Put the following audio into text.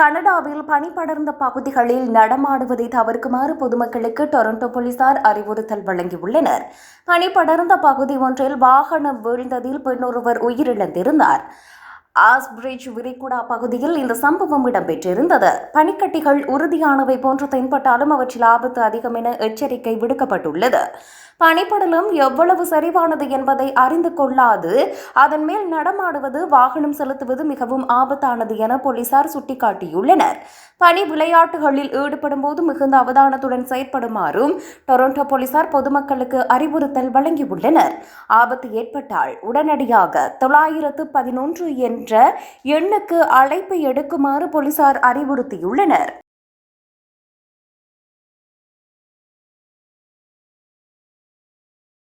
கனடாவில் பனி படர்ந்த பகுதிகளில் நடமாடுவதை தவிர்க்குமாறு பொதுமக்களுக்கு டொரண்டோ போலீசார் அறிவுறுத்தல் வழங்கியுள்ளனர். பனி படர்ந்த பகுதி ஒன்றில் வாகனம் வீழ்ந்ததில் பெண்ணொருவர் உயிரிழந்திருந்தார். ஆஸ்பிரிட்ஜ் விரிகுடா பகுதியில் இந்த சம்பவம் இடம்பெற்றிருந்தது. பனிக்கட்டிகள் உறுதியானவை போன்று தென்பட்டாலும் அவற்றில் ஆபத்து அதிகம் என எச்சரிக்கை விடுக்கப்பட்டுள்ளது. பனிப்படலம் எவ்வளவு சரிவானது என்பதை அறிந்து கொள்ளாது. அதன் மேல் நடமாடுவது வாகனம் செலுத்துவது மிகவும் ஆபத்தானது என போலீசார் சுட்டிக்காட்டியுள்ளனர். பனி விளையாட்டுகளில் ஈடுபடும் போது மிகுந்த அவதானத்துடன் செயற்படுமாறும் டொரண்டோ போலீசார் பொதுமக்களுக்கு அறிவுறுத்தல் வழங்கியுள்ளனர். ஆபத்து ஏற்பட்டால் உடனடியாக தொள்ளாயிரத்து பதினொன்று என்ற எண்ணுக்கு அழைப்பு எடுக்குமாறு போலீசார் அறிவுறுத்தியுள்ளனர்.